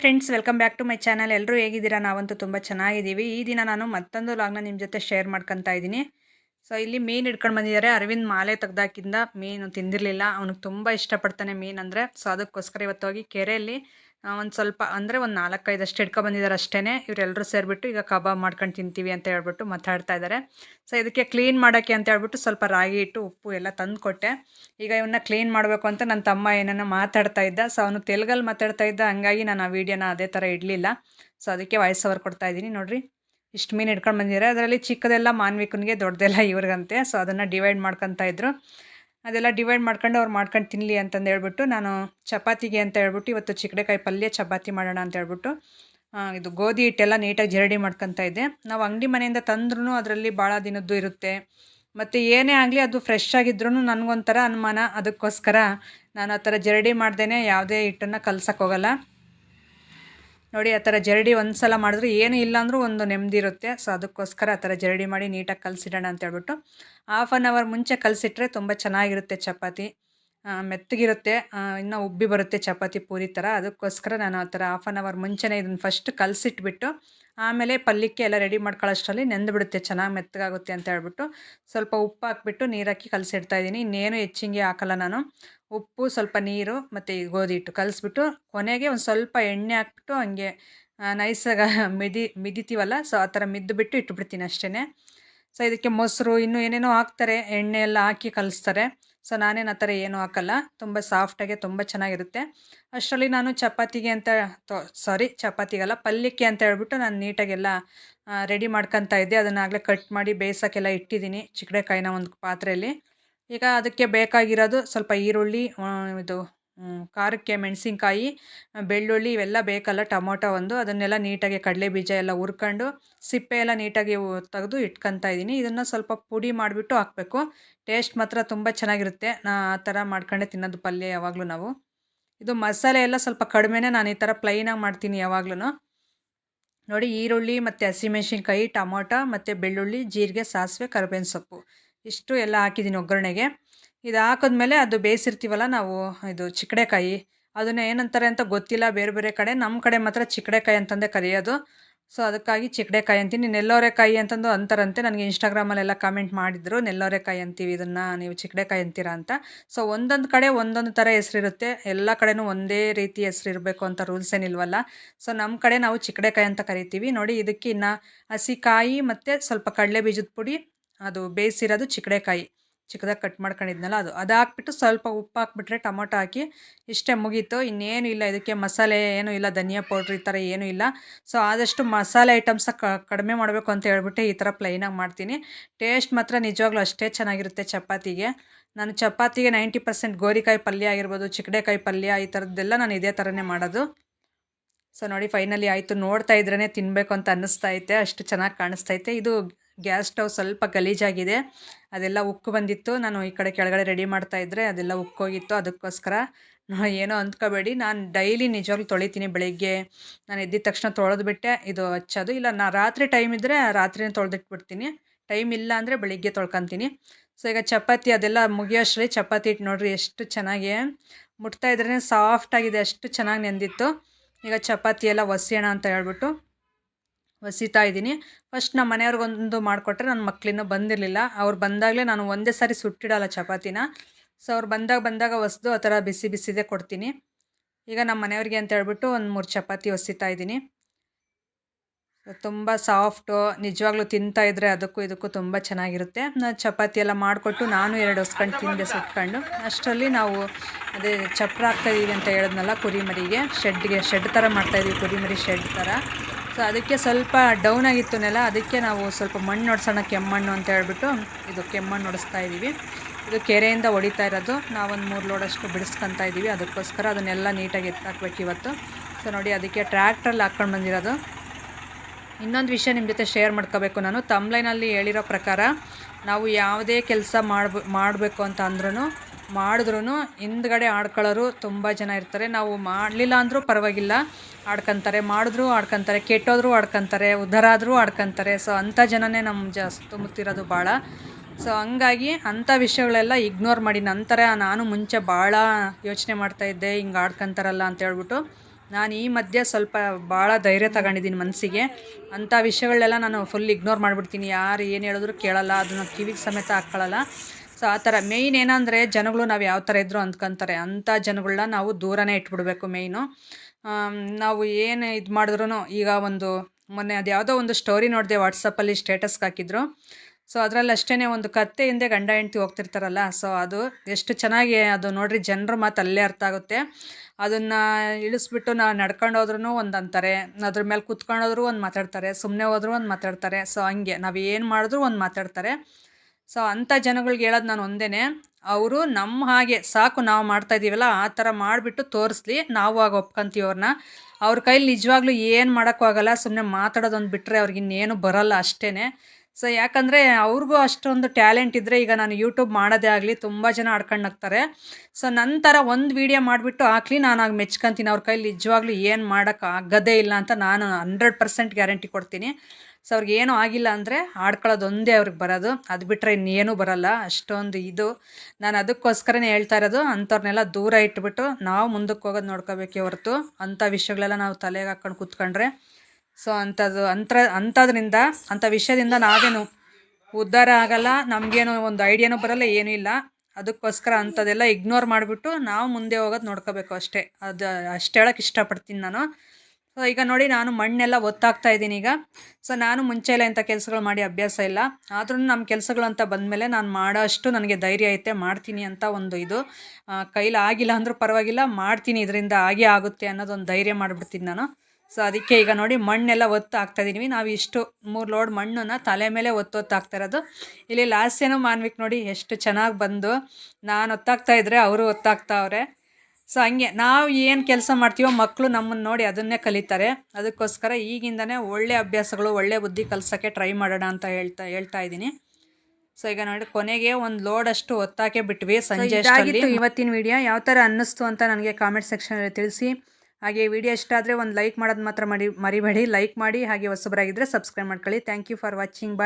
Friends welcome back to my channel ಎಲ್ಲರೂ ಹೇಗಿದ್ದೀರಾ? ನಾವಂತೂ ತುಂಬ ಚೆನ್ನಾಗಿದ್ದೀವಿ. ಈ ದಿನ ನಾನು ಮತ್ತೊಂದು ಲಾಗ್ನ ನಿಮ್ಮ ಜೊತೆ ಶೇರ್ ಮಾಡ್ಕೊತಾ ಇದ್ದೀನಿ. ಸೊ ಇಲ್ಲಿ ಮೀನು ಹಿಡ್ಕೊಂಡು ಬಂದಿದ್ದಾರೆ. ಅರವಿಂದ್ ಮಾಲೆ ತೆಗ್ದಾಕಿಂದ ಮೀನು ತಿಂದಿರಲಿಲ್ಲ. ಅವನಿಗೆ ತುಂಬ ಇಷ್ಟಪಡ್ತಾನೆ ಮೀನು ಅಂದರೆ. ಸೊ ಅದಕ್ಕೋಸ್ಕರ ಇವತ್ತು ಹೋಗಿ ಕೆರೆಯಲ್ಲಿ ಒಂದು ಸ್ವಲ್ಪ ಅಂದರೆ ಒಂದು ನಾಲ್ಕೈದು ಅಷ್ಟು ಹಿಡ್ಕೊ ಬಂದಿದ್ದಾರೆ ಅಷ್ಟೇ ಇವರೆಲ್ಲರೂ ಸೇರಿಬಿಟ್ಟು ಈಗ ಕಬಾಬ್ ಮಾಡ್ಕೊಂಡು ತಿಂತೀವಿ ಅಂತ ಹೇಳ್ಬಿಟ್ಟು ಮಾತಾಡ್ತಾ ಇದ್ದಾರೆ ಸೊ ಇದಕ್ಕೆ ಕ್ಲೀನ್ ಮಾಡೋಕ್ಕೆ ಅಂತ ಹೇಳ್ಬಿಟ್ಟು ಸ್ವಲ್ಪ ರಾಗಿ ಇಟ್ಟು ಉಪ್ಪು ಎಲ್ಲ ತಂದು ಕೊಟ್ಟೆ ಈಗ ಇವನ್ನ ಕ್ಲೀನ್ ಮಾಡಬೇಕು ಅಂತ ನನ್ನ ತಮ್ಮ ಏನನ್ನ ಮಾತಾಡ್ತಾ ಇದ್ದ. ಸೊ ಅವನು ತೆಲುಗಲ್ಲಿ ಮಾತಾಡ್ತಾ ಇದ್ದ. ಹಂಗಾಗಿ ನಾನು ಆ ವೀಡಿಯೋನ ಅದೇ ಥರ ಇಡಲಿಲ್ಲ. ಸೊ ಅದಕ್ಕೆ ವಾಯ್ಸ್ ಓವರ್ ಕೊಡ್ತಾ ಇದ್ದೀನಿ. ನೋಡಿರಿ, ಇಷ್ಟು ಮೀನು ಹಿಡ್ಕೊಂಡು ಬಂದಿದ್ದಾರೆ ಅದರಲ್ಲಿ ಚಿಕ್ಕದೆಲ್ಲ ಮಾನ್ವಿಕನಿಗೆ ದೊಡ್ಡದೆಲ್ಲ ಇವ್ರಿಗಂತೆ. ಸೊ ಅದನ್ನು ಡಿವೈಡ್ ಮಾಡ್ಕೊತಾ ಇದ್ರು. ಅದೆಲ್ಲ ಡಿವೈಡ್ ಮಾಡ್ಕೊಂಡು ಅವ್ರು ಮಾಡ್ಕೊಂಡು ತಿನ್ನಲಿ ಅಂತಂದು ಹೇಳ್ಬಿಟ್ಟು ನಾನು ಚಪಾತಿಗೆ ಅಂತ ಹೇಳ್ಬಿಟ್ಟು ಇವತ್ತು ಚಿಕ್ಕಡೆಕಾಯಿ ಪಲ್ಯ ಚಪಾತಿ ಮಾಡೋಣ ಅಂತ ಹೇಳ್ಬಿಟ್ಟು ಇದು ಗೋಧಿ ಹಿಟ್ಟೆಲ್ಲ ನೀಟಾಗಿ ಜರಡಿ ಮಾಡ್ಕೊತಾ ಇದ್ದೆ. ನಾವು ಅಂಗಡಿ ಮನೆಯಿಂದ ತಂದ್ರೂ ಅದರಲ್ಲಿ ಭಾಳ ದಿನದ್ದು ಇರುತ್ತೆ. ಮತ್ತು ಏನೇ ಆಗಲಿ ಅದು ಫ್ರೆಶ್ ಆಗಿದ್ರೂ ನನಗೊಂಥರ ಅನುಮಾನ. ಅದಕ್ಕೋಸ್ಕರ ನಾನು ಆ ಥರ ಜರಡಿ ಮಾಡ್ದೇ ಯಾವುದೇ ಹಿಟ್ಟನ್ನು ಕಲ್ಸೋಕ್ಕೋಗಲ್ಲ ನೋಡಿ, ಆ ಥರ ಜರಡಿ ಒಂದು ಸಲ ಮಾಡಿದ್ರೆ ಏನು ಅಂದರೂ ಒಂದು ನೆಮ್ಮದಿ ಇರುತ್ತೆ. ಸೊ ಅದಕ್ಕೋಸ್ಕರ ಆ ಥರ ಜರಡಿ ಮಾಡಿ ನೀಟಾಗಿ ಕಲಸಿಡೋಣ ಅಂತ ಹೇಳ್ಬಿಟ್ಟು ಹಾಫ್ ಆನ್ ಅವರ್ ಮುಂಚೆ ಕಲಸಿಟ್ರೆ ತುಂಬ ಚೆನ್ನಾಗಿರುತ್ತೆ ಚಪಾತಿ. ಮೆತ್ತಗಿರುತ್ತೆ. ಇನ್ನೂ ಉಬ್ಬಿ ಬರುತ್ತೆ ಚಪಾತಿ ಪೂರಿ ಥರ ಅದಕ್ಕೋಸ್ಕರ ನಾನು ಆ ಥರ ಹಾಫ್ ಆನ್ ಅವರ್ ಮುಂಚೆನೇ ಇದನ್ನು ಫಸ್ಟ್ ಕಲಸಿಟ್ಬಿಟ್ಟು, ಆಮೇಲೆ ಪಲ್ಯಕ್ಕೆ ಎಲ್ಲ ರೆಡಿ ಮಾಡ್ಕೊಳ್ಳೋಷ್ಟರಲ್ಲಿ ನೆಂದು ಬಿಡುತ್ತೆ. ಚೆನ್ನಾಗಿ ಮೆತ್ತಗಾಗುತ್ತೆ ಅಂತ ಹೇಳ್ಬಿಟ್ಟು ಸ್ವಲ್ಪ ಉಪ್ಪು ಹಾಕ್ಬಿಟ್ಟು ನೀರಾಕಿ ಹಾಕಿ ಕಲಸಿಡ್ತಾ ಇದ್ದೀನಿ. ಇನ್ನೇನು ಹೆಚ್ಚಿಗೆ ಹಾಕಲ್ಲ ನಾನು. ಉಪ್ಪು, ಸ್ವಲ್ಪ ನೀರು ಮತ್ತು ಗೋಧಿ ಹಿಟ್ಟು ಕಲಿಸ್ಬಿಟ್ಟು ಕೊನೆಗೆ ಒಂದು ಸ್ವಲ್ಪ ಎಣ್ಣೆ ಹಾಕ್ಬಿಟ್ಟು ಹಂಗೆ ನೈಸಾಗ ಮಿದಿ, ಮಿದಿತೀವಲ್ಲ ಸೊ ಆ ಥರ ಮಿದ್ದುಬಿಟ್ಟು ಇಟ್ಬಿಡ್ತೀನಿ ಅಷ್ಟೇ ಸೊ ಇದಕ್ಕೆ ಮೊಸರು ಇನ್ನೂ ಏನೇನೋ ಹಾಕ್ತಾರೆ. ಎಣ್ಣೆ ಎಲ್ಲ ಹಾಕಿ ಕಲಿಸ್ತಾರೆ. ಸೊ ನಾನೇನು ಆ ಥರ ಏನೂ ಹಾಕಲ್ಲ. ತುಂಬ ಸಾಫ್ಟಾಗೆ ತುಂಬ ಚೆನ್ನಾಗಿರುತ್ತೆ. ಅಷ್ಟರಲ್ಲಿ ನಾನು ಚಪಾತಿಗೆ ಅಂತ ಸಾರಿ ಚಪಾತಿಗಲ್ಲ, ಪಲ್ಯಕ್ಕೆ ಅಂತ ಹೇಳ್ಬಿಟ್ಟು ನಾನು ನೀಟಾಗೆಲ್ಲ ರೆಡಿ ಮಾಡ್ಕೊತಾ ಇದ್ದೆ. ಅದನ್ನಾಗಲೇ ಕಟ್ ಮಾಡಿ ಬೇಯಿಸೋಕ್ಕೆಲ್ಲ ಇಟ್ಟಿದ್ದೀನಿ ಚಿಕ್ಕಡೆಕಾಯಿನ ಒಂದು ಪಾತ್ರೆಯಲ್ಲಿ. ಈಗ ಅದಕ್ಕೆ ಬೇಕಾಗಿರೋದು ಸ್ವಲ್ಪ ಈರುಳ್ಳಿ ಇದು ಖಾರಕ್ಕೆ ಮೆಣಸಿನ್ಕಾಯಿ ಬೆಳ್ಳುಳ್ಳಿ ಇವೆಲ್ಲ ಬೇಕಲ್ಲ ಟೊಮೊಟೊ ಒಂದು. ಅದನ್ನೆಲ್ಲ ನೀಟಾಗಿ ಕಡಲೆ ಬೀಜ ಎಲ್ಲ ಹುರ್ಕೊಂಡು ಸಿಪ್ಪೆ ಎಲ್ಲ ನೀಟಾಗಿ ತೆಗೆದು ಇಟ್ಕೊತಾ ಇದ್ದೀನಿ ಇದನ್ನು ಸ್ವಲ್ಪ ಪುಡಿ ಮಾಡಿಬಿಟ್ಟು ಹಾಕಬೇಕು. ಟೇಸ್ಟ್ ಮಾತ್ರ ತುಂಬ ಚೆನ್ನಾಗಿರುತ್ತೆ. ನಾ ಆ ಥರ ಮಾಡ್ಕೊಂಡೆ ತಿನ್ನೋದು ಪಲ್ಯ ಯಾವಾಗಲೂ ನಾವು. ಇದು ಮಸಾಲೆ ಎಲ್ಲ ಸ್ವಲ್ಪ ಕಡಿಮೆನೇ ನಾನು ಈ ಥರ ಪ್ಲೈನಾಗಿ ಮಾಡ್ತೀನಿ ಯಾವಾಗ್ಲೂ ನೋಡಿ ಈರುಳ್ಳಿ ಮತ್ತು ಹಸಿಮೆಣ್ಸಿನ್ಕಾಯಿ, ಟೊಮೊಟೊ ಮತ್ತು ಬೆಳ್ಳುಳ್ಳಿ, ಜೀರಿಗೆ, ಸಾಸಿವೆ, ಕರಿಬೇವಿನ ಸೊಪ್ಪು. ಇಷ್ಟು ಎಲ್ಲ ಹಾಕಿದ್ದೀನಿ ಒಗ್ಗರಣೆಗೆ. ಇದು ಹಾಕಿದ್ಮೇಲೆ ಅದು ಬೇಯಿಸಿರ್ತೀವಲ್ಲ ನಾವು, ಇದು ಚಿಕ್ಕಡೆಕಾಯಿ ಅದನ್ನ ಏನಂತಾರೆ ಅಂತ ಗೊತ್ತಿಲ್ಲ, ಬೇರೆ ಬೇರೆ ಕಡೆ. ನಮ್ಮ ಕಡೆ ಮಾತ್ರ ಚಿಕ್ಕಡೆಕಾಯಿ ಅಂತಂದೇ ಕರೆಯೋದು. ಸೊ ಅದಕ್ಕಾಗಿ ಚಿಕ್ಕಡೆಕಾಯಿ ಅಂತೀನಿ. ನೆಲ್ಲೋರೆಕಾಯಿ ಅಂತಂದು ಅಂತಾರಂತೆ. ನನಗೆ ಇನ್ಸ್ಟಾಗ್ರಾಮಲ್ಲೆಲ್ಲ ಕಾಮೆಂಟ್ ಮಾಡಿದ್ರು, ನೆಲ್ಲೋರೆಕಾಯಿ ಅಂತೀವಿ ಇದನ್ನು, ನೀವು ಚಿಕ್ಕಡೆಕಾಯಿ ಅಂತೀರಾ ಅಂತ. ಸೊ ಒಂದೊಂದು ಕಡೆ ಒಂದೊಂದು ಥರ ಹೆಸರಿರುತ್ತೆ. ಎಲ್ಲ ಕಡೆನೂ ಒಂದೇ ರೀತಿ ಹೆಸರು ಇರಬೇಕು ಅಂತ ರೂಲ್ಸ್ ಏನಿಲ್ವಲ್ಲ. ಸೊ ನಮ್ಮ ಕಡೆ ನಾವು ಚಿಕ್ಕಡೆಕಾಯಿ ಅಂತ ಕರಿತೀವಿ. ನೋಡಿ, ಇದಕ್ಕೆ ಇನ್ನು ಹಸಿ ಕಾಯಿ ಮತ್ತು ಸ್ವಲ್ಪ ಕಡಲೆ ಬೀಜದ ಪುಡಿ, ಅದು ಬೇಯಿಸಿರೋದು ಚಿಕ್ಕಡೆಕಾಯಿ ಚಿಕ್ಕದಾಗಿ ಕಟ್ ಮಾಡ್ಕೊಂಡಿದ್ನಲ್ಲ ಅದು. ಅದು ಹಾಕ್ಬಿಟ್ಟು ಸ್ವಲ್ಪ ಉಪ್ಪು ಹಾಕ್ಬಿಟ್ರೆ ಟೊಮೊಟೊ ಹಾಕಿ ಇಷ್ಟೇ ಮುಗೀತು. ಇನ್ನೇನು ಇಲ್ಲ ಇದಕ್ಕೆ ಮಸಾಲೆ ಏನೂ ಇಲ್ಲ, ಧನಿಯಾ ಪೌಡ್ರ್ ಈ ಥರ ಏನೂ ಇಲ್ಲ. ಸೊ, ಆದಷ್ಟು ಮಸಾಲೆ ಐಟಮ್ಸ ಕಡಿಮೆ ಮಾಡಬೇಕು ಅಂತ ಹೇಳ್ಬಿಟ್ಟು ಈ ಥರ ಪ್ಲೈನಾಗಿ ಮಾಡ್ತೀನಿ. ಟೇಸ್ಟ್ ಮಾತ್ರ ನಿಜವಾಗ್ಲೂ ಅಷ್ಟೇ ಚೆನ್ನಾಗಿರುತ್ತೆ ಚಪಾತಿಗೆ. ನಾನು ಚಪಾತಿಗೆ ನೈಂಟಿ ಪರ್ಸೆಂಟ್ ಗೋರಿಕಾಯಿ ಪಲ್ಯ ಆಗಿರ್ಬೋದು ಚಿಕ್ಕಡೆಕಾಯಿ ಪಲ್ಯ ಈ ಥರದ್ದೆಲ್ಲ ನಾನು ಇದೇ ಥರನೇ ಮಾಡೋದು. ಸೊ, ನೋಡಿ ಫೈನಲಿ ಆಯಿತು. ನೋಡ್ತಾ ಇದ್ರೇ ತಿನ್ನಬೇಕು ಅಂತ ಅನ್ನಿಸ್ತಾ ಐತೆ. ಅಷ್ಟು ಚೆನ್ನಾಗಿ ಕಾಣಿಸ್ತೈತೆ ಇದು ಗ್ಯಾಸ್ ಸ್ಟವ್ ಸ್ವಲ್ಪ ಗಲೀಜಾಗಿದೆ. ಅದೆಲ್ಲ ಉಕ್ಕು ಬಂದಿತ್ತು. ನಾನು ಈ ಕಡೆ ಕೆಳಗಡೆ ರೆಡಿ ಮಾಡ್ತಾ ಇದ್ದರೆ ಅದೆಲ್ಲ ಉಕ್ಕೋಗಿತ್ತು. ಅದಕ್ಕೋಸ್ಕರ ಏನೋ ಅಂದ್ಕೋಬೇಡಿ. ನಾನು ಡೈಲಿ ನಿಜವಾಗ್ಲೂ ತೊಳಿತೀನಿ ಬೆಳಿಗ್ಗೆ. ನಾನು ಎದ್ದಿದ ತಕ್ಷಣ ತೊಳೆದ್ಬಿಟ್ಟೆ ಇದು ಹಚ್ಚೋದು. ಇಲ್ಲ, ನಾ ರಾತ್ರಿ ಟೈಮ್ ಇದ್ದರೆ ರಾತ್ರಿನೇ ತೊಳೆದಿಟ್ಬಿಡ್ತೀನಿ. ಟೈಮ್ ಇಲ್ಲ ಅಂದರೆ ಬೆಳಿಗ್ಗೆ ತೊಳ್ಕೊತೀನಿ. ಸೊ ಈಗ ಚಪಾತಿ ಅದೆಲ್ಲ ಮುಗಿಯೋಷ್ಟರಲ್ಲಿ ಚಪಾತಿ ಇಟ್ಟು ನೋಡ್ರಿ ಎಷ್ಟು ಚೆನ್ನಾಗಿ ಮುಟ್ತಾ ಇದ್ರೇ ಸಾಫ್ಟಾಗಿದೆ ಅಷ್ಟು ಚೆನ್ನಾಗಿ ನೆಂದಿತ್ತು. ಈಗ ಚಪಾತಿ ಎಲ್ಲ ಒಸಿಯೋಣ ಅಂತ ಹೇಳ್ಬಿಟ್ಟು ಒಸಿತಾ ಇದ್ದೀನಿ. ಫಸ್ಟ್ ನಮ್ಮ ಮನೆಯವ್ರಿಗೊಂದು ಮಾಡಿಕೊಟ್ರೆ ನನ್ನ ಮಕ್ಕಳಿನ ಬಂದಿರಲಿಲ್ಲ. ಅವ್ರು ಬಂದಾಗಲೇ ನಾನು ಒಂದೇ ಸಾರಿ ಸುಟ್ಟಿಡಲ್ಲ ಚಪಾತಿನ. ಸೊ ಅವ್ರು ಬಂದಾಗ ಬಂದಾಗ ಹೊಸ್ದು ಆ ಥರ ಬಿಸಿ ಬಿಸಿದೇ ಕೊಡ್ತೀನಿ. ಈಗ ನಮ್ಮ ಮನೆಯವ್ರಿಗೆ ಅಂತ ಹೇಳ್ಬಿಟ್ಟು ಒಂದು ಮೂರು ಚಪಾತಿ ಹೊಸಿತಾ ಇದ್ದೀನಿ. ತುಂಬ ಸಾಫ್ಟು, ನಿಜವಾಗ್ಲೂ ತಿಂತಾ ಇದ್ದರೆ ಅದಕ್ಕೂ ಇದಕ್ಕೂ ತುಂಬ ಚೆನ್ನಾಗಿರುತ್ತೆ. ನಾನು ಚಪಾತಿ ಎಲ್ಲ ಮಾಡಿಕೊಟ್ಟು ನಾನು ಎರಡು ಹೊಸ್ಕೊಂಡು ತಿಂದೆ ಸುಟ್ಕೊಂಡು. ಅಷ್ಟರಲ್ಲಿ ನಾವು ಅದೇ ಚಪ್ರ ಹಾಕ್ತಾಯಿದ್ದೀವಿ ಅಂತ ಹೇಳಿದ್ನಲ್ಲ ಕುರಿಮರಿಗೆ. ಶೆಡ್ಗೆ ಶೆಡ್ ಥರ ಮಾಡ್ತಾಯಿದ್ದೀವಿ ಕುರಿಮರಿ ಶೆಡ್ ಥರ. ಸೊ ಅದಕ್ಕೆ ಸ್ವಲ್ಪ ಡೌನ್ ಆಗಿತ್ತು ನೆಲ ಅದಕ್ಕೆ ನಾವು ಸ್ವಲ್ಪ ಮಣ್ಣು ಹೊಡ್ಸೋಣ ಕೆಮ್ಮಣ್ಣು ಅಂತ ಹೇಳ್ಬಿಟ್ಟು ಇದು ಕೆಮ್ಮಣ್ಣು ಹೊಡಿಸ್ತಾ ಇದ್ದೀವಿ. ಇದು ಕೆರೆಯಿಂದ ಹೊಡಿತಾ ಇರೋದು. ನಾವೊಂದು ಮೂರು ಲೋಡಷ್ಟು ಬಿಡಿಸ್ಕೊತಾ ಇದ್ದೀವಿ. ಅದಕ್ಕೋಸ್ಕರ ಅದನ್ನೆಲ್ಲ ನೀಟಾಗಿ ಎತ್ತಾಕ್ಬೇಕು ಇವತ್ತು. ಸೊ ನೋಡಿ ಅದಕ್ಕೆ ಟ್ರ್ಯಾಕ್ಟ್ರಲ್ಲಿ ಹಾಕ್ಕೊಂಡು ಬಂದಿರೋದು. ಇನ್ನೊಂದು ವಿಷಯ ನಿಮ್ಮ ಜೊತೆ ಶೇರ್ ಮಾಡ್ಕೋಬೇಕು ನಾನು. ತಮ್ಲೈನಲ್ಲಿ ಹೇಳಿರೋ ಪ್ರಕಾರ ನಾವು ಯಾವುದೇ ಕೆಲಸ ಮಾಡ್ಬ, ಮಾಡಬೇಕು ಅಂತ ಅಂದ್ರೂ ಮಾಡಿದ್ರೂ ಹಿಂದ್ಗಡೆ ಆಡ್ಕೊಳ್ಳೋರು ತುಂಬ ಜನ ಇರ್ತಾರೆ. ನಾವು ಮಾಡಲಿಲ್ಲ ಅಂದರೂ ಪರವಾಗಿಲ್ಲ. ಆಡ್ಕೊತಾರೆ, ಮಾಡಿದ್ರು ಆಡ್ಕೊತಾರೆ, ಕೆಟ್ಟೋದ್ರೂ ಆಡ್ಕೊಂತಾರೆ ಉದ್ಧಾರ ಆದರೂ ಆಡ್ಕೊತಾರೆ. ಸೊ ಅಂಥ ಜನನೇ ನಮ್ಮ ಜ ಸುತ್ತಮುತ್ತಿರೋದು ಭಾಳ ಸೊ ಹಂಗಾಗಿ ಅಂಥ ವಿಷಯಗಳೆಲ್ಲ ಇಗ್ನೋರ್ ಮಾಡಿ ನಂತರ ನಾನು ಮುಂಚೆ ಭಾಳ ಯೋಚನೆ ಮಾಡ್ತಾಯಿದ್ದೆ ಹಿಂಗೆ ಆಡ್ಕೊಂತಾರಲ್ಲ ಅಂತ ಹೇಳ್ಬಿಟ್ಟು. ನಾನು ಈ ಮಧ್ಯೆ ಸ್ವಲ್ಪ ಭಾಳ ಧೈರ್ಯ ತಗೊಂಡಿದ್ದೀನಿ ಮನಸ್ಸಿಗೆ ಅಂಥ ವಿಷಯಗಳನ್ನೆಲ್ಲ ನಾನು ಫುಲ್ ಇಗ್ನೋರ್ ಮಾಡಿಬಿಡ್ತೀನಿ. ಯಾರು ಏನು ಹೇಳಿದ್ರು ಕೇಳಲ್ಲ. ಅದನ್ನು ಕಿವಿಗೆ ಸಮೇತ ಹಾಕ್ಕೊಳ್ಳಲ್ಲ ಸೊ ಆ ಥರ ಮೇಯ್ನ್ ಏನಂದರೆ ಜನಗಳು ನಾವು ಯಾವ ಥರ ಇದ್ರು ಅಂದ್ಕೊಂತಾರೆ. ಅಂಥ ಜನಗಳನ್ನ ನಾವು ದೂರನೇ ಇಟ್ಬಿಡ್ಬೇಕು ಮೇಯ್ನು ನಾವು ಏನು ಇದು ಮಾಡಿದ್ರು ಈಗ ಒಂದು ಮೊನ್ನೆ ಅದು ಯಾವುದೋ ಒಂದು ಸ್ಟೋರಿ ನೋಡಿದೆ ವಾಟ್ಸಪ್ಪಲ್ಲಿ ಸ್ಟೇಟಸ್ಗೆ ಹಾಕಿದ್ರು. ಸೊ ಅದರಲ್ಲಿ ಅಷ್ಟೇ ಒಂದು ಕತ್ತೆ ಹಿಂದೆ ಗಂಡ ಹೆಂಡ್ತಿ ಹೋಗ್ತಿರ್ತಾರಲ್ಲ ಸೊ ಅದು ಎಷ್ಟು ಚೆನ್ನಾಗಿ ಅದು ನೋಡ್ರಿ ಜನರ ಮಾತು ಅಲ್ಲೇ ಅರ್ಥ ಆಗುತ್ತೆ. ಅದನ್ನು ಇಳಿಸ್ಬಿಟ್ಟು ನಾವು ನಡ್ಕೊಂಡು ಹೋದ್ರೂ ಒಂದು ಅಂತಾರೆ. ಅದ್ರ ಮೇಲೆ ಕುತ್ಕೊಂಡೋದ್ರು ಒಂದು ಮಾತಾಡ್ತಾರೆ ಸುಮ್ಮನೆ ಹೋದ್ರು ಒಂದು ಮಾತಾಡ್ತಾರೆ. ಸೊ ಹಂಗೆ ನಾವು ಏನು ಮಾಡಿದ್ರು ಒಂದು ಮಾತಾಡ್ತಾರೆ. ಸೊ ಅಂಥ ಜನಗಳಿಗೆ ಹೇಳೋದು ನಾನು ಒಂದೇ ಅವರು ನಮ್ಮ ಹಾಗೆ ಸಾಕು ನಾವು ಮಾಡ್ತಾ ಇದ್ದೀವಲ್ಲ ಆ ಥರ ಮಾಡಿಬಿಟ್ಟು ತೋರಿಸ್ಲಿ, ನಾವು ಆಗ ಒಪ್ಕೊಂತೀವಿ ಅವ್ರನ್ನ ಅವ್ರ ಕೈಲಿ ನಿಜವಾಗ್ಲೂ ಏನು ಮಾಡೋಕ್ಕೂ ಆಗಲ್ಲ ಸುಮ್ಮನೆ ಮಾತಾಡೋದೊಂದು ಬಿಟ್ಟರೆ ಅವ್ರಿಗೆ ಇನ್ನೇನು ಬರೋಲ್ಲ ಅಷ್ಟೇ ಸೊ ಯಾಕಂದರೆ ಅವ್ರಿಗೂ ಅಷ್ಟೊಂದು ಟ್ಯಾಲೆಂಟ್ ಇದ್ದರೆ ಈಗ ನಾನು ಯೂಟ್ಯೂಬ್ ಮಾಡೋದೇ ಆಗಲಿ ತುಂಬ ಜನ ಆಡ್ಕೊಂಡು ಹೋಗ್ತಾರೆ ಸೊ ನಂತರ ಒಂದು ವೀಡಿಯೋ ಮಾಡಿಬಿಟ್ಟು ಹಾಕ್ಲಿ ನಾನು ಆಗ ಮೆಚ್ಕೊಂತೀನಿ. ಅವ್ರ ಕೈಲಿ ನಿಜವಾಗ್ಲೂ ಏನು ಮಾಡೋಕ್ಕಾಗದೇ ಇಲ್ಲ ಅಂತ ನಾನು ಹಂಡ್ರೆಡ್ ಪರ್ಸೆಂಟ್ ಗ್ಯಾರಂಟಿ ಕೊಡ್ತೀನಿ. ಸೊ ಅವ್ರಿಗೆ ಏನೂ ಆಗಿಲ್ಲ ಅಂದರೆ ಆಡ್ಕೊಳ್ಳೋದೊಂದೇ ಅವ್ರಿಗೆ ಬರೋದು. ಅದು ಬಿಟ್ಟರೆ ಇನ್ನೇನೂ ಬರೋಲ್ಲ. ಅಷ್ಟೊಂದು ಇದು. ನಾನು ಅದಕ್ಕೋಸ್ಕರನೇ ಹೇಳ್ತಾ ಇರೋದು ಅಂಥವ್ರನ್ನೆಲ್ಲ ದೂರ ಇಟ್ಬಿಟ್ಟು ನಾವು ಮುಂದಕ್ಕೆ ಹೋಗೋದು ನೋಡ್ಕೋಬೇಕೇ ಹೊರತು. ಅಂಥ ವಿಷಯಗಳೆಲ್ಲ ನಾವು ತಲೆಗೆ ಹಾಕ್ಕೊಂಡು ಕೂತ್ಕೊಂಡ್ರೆ. ಸೊ ಅಂಥದ್ದು ಅಂತ ಅಂಥದ್ರಿಂದ, ಅಂಥ ವಿಷಯದಿಂದ ನಾವೇನು ಉದ್ಧಾರ ಆಗಲ್ಲ, ನಮಗೇನು ಒಂದು ಐಡಿಯಾನೂ ಬರಲ್ಲ, ಏನೂ ಇಲ್ಲ. ಅದಕ್ಕೋಸ್ಕರ ಅಂಥದ್ದೆಲ್ಲ ಇಗ್ನೋರ್ ಮಾಡಿಬಿಟ್ಟು ನಾವು ಮುಂದೆ ಹೋಗೋದು ನೋಡ್ಕೋಬೇಕು ಅಷ್ಟೇ. ಅದು ಅಷ್ಟು ಹೇಳೋಕ್ಕೆ ಇಷ್ಟಪಡ್ತೀನಿ ನಾನು. ಸೊ ಈಗ ನೋಡಿ ನಾನು ಮಣ್ಣೆಲ್ಲ ಒತ್ತಾಗ್ತಾ ಇದ್ದೀನಿ ಈಗ. ಸೊ ನಾನು ಮುಂಚೆ ಎಲ್ಲ ಇಂಥ ಕೆಲಸಗಳು ಮಾಡಿ ಅಭ್ಯಾಸ ಇಲ್ಲ. ಆದ್ರೂ ನಮ್ಮ ಕೆಲಸಗಳು ಅಂತ ಬಂದಮೇಲೆ ನಾನು ಮಾಡೋಷ್ಟು ನನಗೆ ಧೈರ್ಯ ಐತೆ, ಮಾಡ್ತೀನಿ ಅಂತ ಒಂದು ಇದು. ಕೈಲಿ ಆಗಿಲ್ಲ ಅಂದರೂ ಪರವಾಗಿಲ್ಲ, ಮಾಡ್ತೀನಿ ಇದರಿಂದ ಆಗೇ ಆಗುತ್ತೆ ಅನ್ನೋದೊಂದು ಧೈರ್ಯ ಮಾಡಿಬಿಡ್ತೀನಿ ನಾನು. ಸೊ ಅದಕ್ಕೆ ಈಗ ನೋಡಿ ಮಣ್ಣೆಲ್ಲ ಒತ್ತು ಹಾಕ್ತಾ ನಾವು ಇಷ್ಟು ಮೂರು ಲೋಡ್ ಮಣ್ಣನ್ನು ತಲೆ ಮೇಲೆ ಒತ್ತು ಒತ್ತು ಹಾಕ್ತಾ ಇರೋದು. ಇಲ್ಲಿ ಲಾಸ್ಯನೂ ಮಾನ್ವಿಕ್ ನೋಡಿ ಎಷ್ಟು ಚೆನ್ನಾಗಿ ಬಂದು. ನಾನು ಒತ್ತಾಗ್ತಾ ಇದ್ರೆ ಅವರು ಒತ್ತಾಗ್ತಾವ್ರೆ ಸೊ ಹಂಗೆ ನಾವು ಏನು ಕೆಲಸ ಮಾಡ್ತೀವೋ ಮಕ್ಕಳು ನಮ್ಮನ್ನು ನೋಡಿ ಅದನ್ನೇ ಕಲಿತಾರೆ. ಅದಕ್ಕೋಸ್ಕರ ಈಗಿಂದನೇ ಒಳ್ಳೆ ಅಭ್ಯಾಸಗಳು ಒಳ್ಳೆ ಬುದ್ಧಿ ಕಲಿಸೋಕ್ಕೆ ಟ್ರೈ ಮಾಡೋಣ ಅಂತ ಹೇಳ್ತಾ ಹೇಳ್ತಾ ಇದ್ದೀನಿ. ಸೊ ಈಗ ನೋಡಿ ಕೊನೆಗೆ ಒಂದು ಲೋಡ್ ಅಷ್ಟು ಒತ್ತಾಕೆ ಬಿಟ್ವಿ ಸಂಜೆ ಇವತ್ತಿನ ವಿಡಿಯೋ ಯಾವ ಥರ ಅನ್ನಿಸ್ತು ಅಂತ ನನಗೆ ಕಾಮೆಂಟ್ ಸೆಕ್ಷನಲ್ಲಿ ತಿಳಿಸಿ. ಹಾಗೆ ವಿಡಿಯೋ ಇಷ್ಟ ಆದರೆ ಒಂದು ಲೈಕ್ ಮಾಡೋದು ಮಾತ್ರ ಮಾಡಿ ಮರಿಬೇಡಿ. ಲೈಕ್ ಮಾಡಿ ಹಾಗೆ ಹೊಸಬರಾಗಿದ್ದರೆ ಸಬ್ಸ್ಕ್ರೈಬ್ ಮಾಡ್ಕೊಳ್ಳಿ. Thank you for watching bye